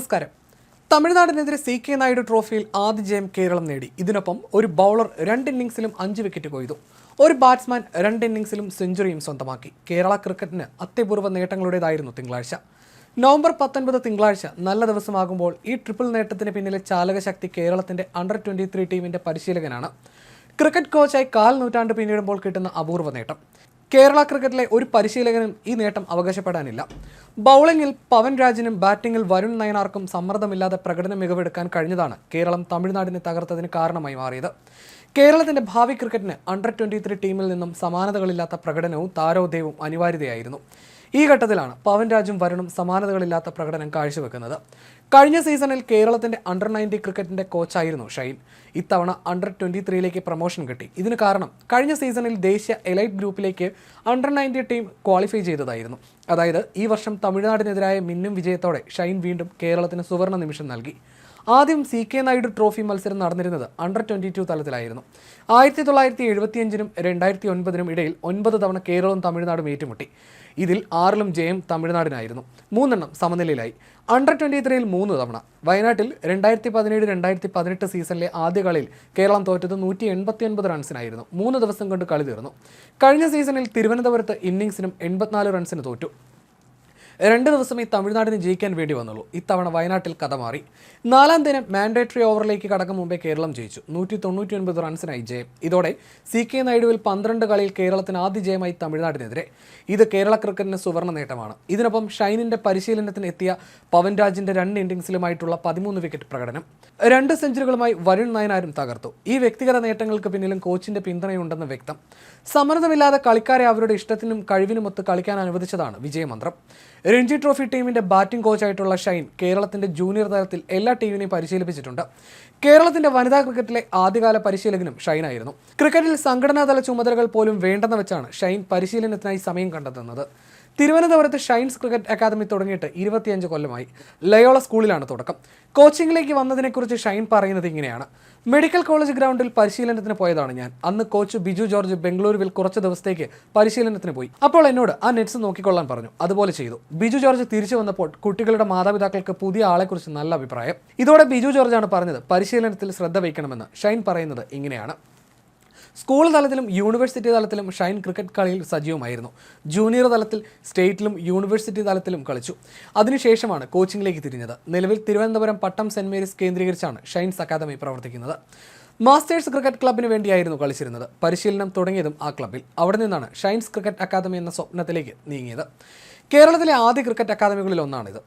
നമസ്കാരം. തമിഴ്നാടിനെതിരെ C K Naidu ട്രോഫിയിൽ ആദ്യ ജയം കേരളം നേടി. ഇതിനൊപ്പം ഒരു ബൗളർ രണ്ട് ഇന്നിംഗ്സിലും അഞ്ച് വിക്കറ്റ് കൊയ്തു. ഒരു ബാറ്റ്സ്മാൻ രണ്ട് ഇന്നിംഗ്സിലും സെഞ്ചുറിയും സ്വന്തമാക്കി. കേരള ക്രിക്കറ്റിന് അത്യപൂർവ നേട്ടങ്ങളുടേതായിരുന്നു തിങ്കളാഴ്ച. നവംബർ പത്തൊൻപത് തിങ്കളാഴ്ച നല്ല ദിവസമാകുമ്പോൾ ഈ ട്രിപ്പിൾ നേട്ടത്തിന് പിന്നിലെ ചാലകശക്തി കേരളത്തിന്റെ അണ്ടർ ട്വന്റി ത്രീ ടീമിന്റെ പരിശീലകനാണ്. ക്രിക്കറ്റ് കോച്ചായി കാൽ നൂറ്റാണ്ട് പിന്നിടുമ്പോൾ കിട്ടുന്ന അപൂർവ നേട്ടം. കേരള ക്രിക്കറ്റിലെ ഒരു പരിശീലകനും ഈ നേട്ടം അവകാശപ്പെടാനില്ല. ബൗളിംഗിൽ പവൻ രാജിനും ബാറ്റിംഗിൽ വരുൺ നയനാർക്കും സമ്മർദ്ദമില്ലാതെ പ്രകടന മികവെടുക്കാൻ കഴിഞ്ഞതാണ് കേരളം തമിഴ്നാടിനെ തകർത്തതിന് കാരണമായി മാറിയത്. കേരളത്തിന്റെ ഭാവി ക്രിക്കറ്റിന് അണ്ടർ ട്വന്റി ത്രീ ടീമിൽ നിന്നും സമാനതകളില്ലാത്ത പ്രകടനവും താരോദയവും അനിവാര്യതയായിരുന്നു. ഈ ഘട്ടത്തിലാണ് പവൻ രാജും വരുണും സമാനതകളില്ലാത്ത പ്രകടനം കാഴ്ചവെക്കുന്നത്. കഴിഞ്ഞ സീസണിൽ കേരളത്തിന്റെ അണ്ടർ നയന്റി ക്രിക്കറ്റിന്റെ കോച്ചായിരുന്നു ഷൈൻ. ഇത്തവണ അണ്ടർ ട്വന്റി ത്രീയിലേക്ക് പ്രൊമോഷൻ കിട്ടി. ഇതിന് കാരണം കഴിഞ്ഞ സീസണിൽ ദേശീയ എലൈറ്റ് ഗ്രൂപ്പിലേക്ക് അണ്ടർ നയന്റി ടീം ക്വാളിഫൈ ചെയ്തതായിരുന്നു. അതായത് ഈ വർഷം തമിഴ്നാടിനെതിരായ മിന്നും വിജയത്തോടെ ഷൈൻ വീണ്ടും കേരളത്തിന് സുവർണ നിമിഷം നൽകി. ആദ്യം സി കെ നായിഡു ട്രോഫി മത്സരം നടന്നിരുന്നത് അണ്ടർ ട്വന്റി ടു തലത്തിലായിരുന്നു. ആയിരത്തി തൊള്ളായിരത്തി എഴുപത്തിയഞ്ചിനും രണ്ടായിരത്തി ഒൻപതിനും ഇടയിൽ ഒൻപത് തവണ കേരളവും തമിഴ്നാടും ഏറ്റുമുട്ടി. ഇതിൽ ആറിലും ജയം തമിഴ്നാടിനായിരുന്നു. മൂന്നെണ്ണം സമനിലയിലായി. അണ്ടർ ട്വന്റി ത്രീയിൽ മൂന്ന് തവണ. വയനാട്ടിൽ രണ്ടായിരത്തി പതിനേഴ് രണ്ടായിരത്തി പതിനെട്ട് സീസണിലെ ആദ്യ കളിയിൽ കേരളം തോറ്റത് നൂറ്റി എൺപത്തി ഒൻപത് റൺസിനായിരുന്നു. മൂന്ന് ദിവസം കൊണ്ട് കളി തീർന്നു. കഴിഞ്ഞ സീസണിൽ തിരുവനന്തപുരത്ത് ഇന്നിംഗ്സിനും എൺപത്തിനാല് റൺസിന് തോറ്റു. രണ്ട് ദിവസം ഈ തമിഴ്നാടിന് ജയിക്കാൻ വേണ്ടി വന്നുള്ളൂ. ഇത്തവണ വയനാട്ടിൽ കഥ മാറി. നാലാം ദിനം മാൻഡേറ്ററി ഓവറിലേക്ക് കടക്കും മുമ്പേ കേരളം ജയിച്ചു. നൂറ്റി തൊണ്ണൂറ്റി ഒൻപത് റൺസിനായി ജയം. ഇതോടെ സി കെ നായിഡുവിൽ പന്ത്രണ്ട് കളിയിൽ കേരളത്തിന് ആദ്യ ജയമായി തമിഴ്നാടിനെതിരെ. ഇത് കേരള ക്രിക്കറ്റിന് സുവർണ നേട്ടമാണ്. ഇതിനൊപ്പം ഷൈനിന്റെ പരിശീലനത്തിന് എത്തിയ പവൻ രാജിന്റെ രണ്ട് ഇന്നിംഗ്സിലുമായിട്ടുള്ള പതിമൂന്ന് വിക്കറ്റ് പ്രകടനം. രണ്ട് സെഞ്ചുറികളുമായി വരുൺ നയനാരും തകർത്തു. ഈ വ്യക്തിഗത നേട്ടങ്ങൾക്ക് പിന്നിലും കോച്ചിന്റെ പിന്തുണയുണ്ടെന്ന് വ്യക്തം. സമ്മർദ്ദമില്ലാതെ കളിക്കാരെ അവരുടെ ഇഷ്ടത്തിനും കഴിവിനുമൊത്ത് കളിക്കാൻ അനുവദിച്ചതാണ് വിജയമന്ത്രം. രഞ്ജി ട്രോഫി ടീമിന്റെ ബാറ്റിംഗ് കോച്ചായിട്ടുള്ള ഷൈൻ കേരളത്തിന്റെ ജൂനിയർ തലത്തിൽ എല്ലാ ടീമിനെയും പരിശീലിപ്പിച്ചിട്ടുണ്ട്. കേരളത്തിന്റെ വനിതാ ക്രിക്കറ്റിലെ ആദ്യകാല പരിശീലകനും ഷൈനായിരുന്നു. ക്രിക്കറ്റിൽ സംഘടനാതല ചുമതലകൾ പോലും വേണ്ടെന്ന് വെച്ചാണ് ഷൈൻ പരിശീലനത്തിനായി സമയം കണ്ടെത്തുന്നത്. തിരുവനന്തപുരത്ത് ഷൈൻസ് ക്രിക്കറ്റ് അക്കാദമി തുടങ്ങിയിട്ട് ഇരുപത്തിയഞ്ച് കൊല്ലമായി. ലയോള സ്കൂളിലാണ് തുടക്കം. കോച്ചിങ്ങിലേക്ക് വന്നതിനെക്കുറിച്ച് ഷൈൻ പറയുന്നത് ഇങ്ങനെയാണ്. മെഡിക്കൽ കോളേജ് ഗ്രൗണ്ടിൽ പരിശീലനത്തിന് പോയതാണ് ഞാൻ. അന്ന് കോച്ച് ബിജു ജോർജ് ബംഗളൂരുവിൽ കുറച്ച് ദിവസത്തേക്ക് പരിശീലനത്തിന് പോയി. അപ്പോൾ എന്നോട് ആ നെറ്റ്സ് നോക്കിക്കൊള്ളാൻ പറഞ്ഞു. അതുപോലെ ചെയ്തു. ബിജു ജോർജ് തിരിച്ചു വന്നപ്പോൾ കുട്ടികളുടെ മാതാപിതാക്കൾക്ക് പുതിയ ആളെക്കുറിച്ച് നല്ല അഭിപ്രായം. ഇതോടെ ബിജു ജോർജാണ് പറഞ്ഞത് പരിശീലനത്തിൽ ശ്രദ്ധ വയ്ക്കണമെന്ന്. ഷൈൻ പറയുന്നത് ഇങ്ങനെയാണ്. സ്കൂൾ തലത്തിലും യൂണിവേഴ്സിറ്റി തലത്തിലും ഷൈൻ ക്രിക്കറ്റ് കളിയിൽ സജീവമായിരുന്നു. ജൂനിയർ തലത്തിൽ സ്റ്റേറ്റിലും യൂണിവേഴ്സിറ്റി തലത്തിലും കളിച്ചു. അതിനുശേഷമാണ് കോച്ചിങ്ങിലേക്ക് തിരിഞ്ഞത്. നിലവിൽ തിരുവനന്തപുരം പട്ടം സെന്റ് മേരീസ് കേന്ദ്രീകരിച്ചാണ് ഷൈൻസ് അക്കാദമി പ്രവർത്തിക്കുന്നത്. മാസ്റ്റേഴ്സ് ക്രിക്കറ്റ് ക്ലബിന് വേണ്ടിയായിരുന്നു കളിച്ചിരുന്നത്. പരിശീലനം തുടങ്ങിയതും ആ ക്ലബിൽ അവിടെ നിന്നാണ് ഷൈൻസ് ക്രിക്കറ്റ് അക്കാദമി എന്ന സ്വപ്നത്തിലേക്ക് നീങ്ങിയത്. കേരളത്തിലെ ആദ്യ ക്രിക്കറ്റ് അക്കാദമികളിൽ ഒന്നാണിത്.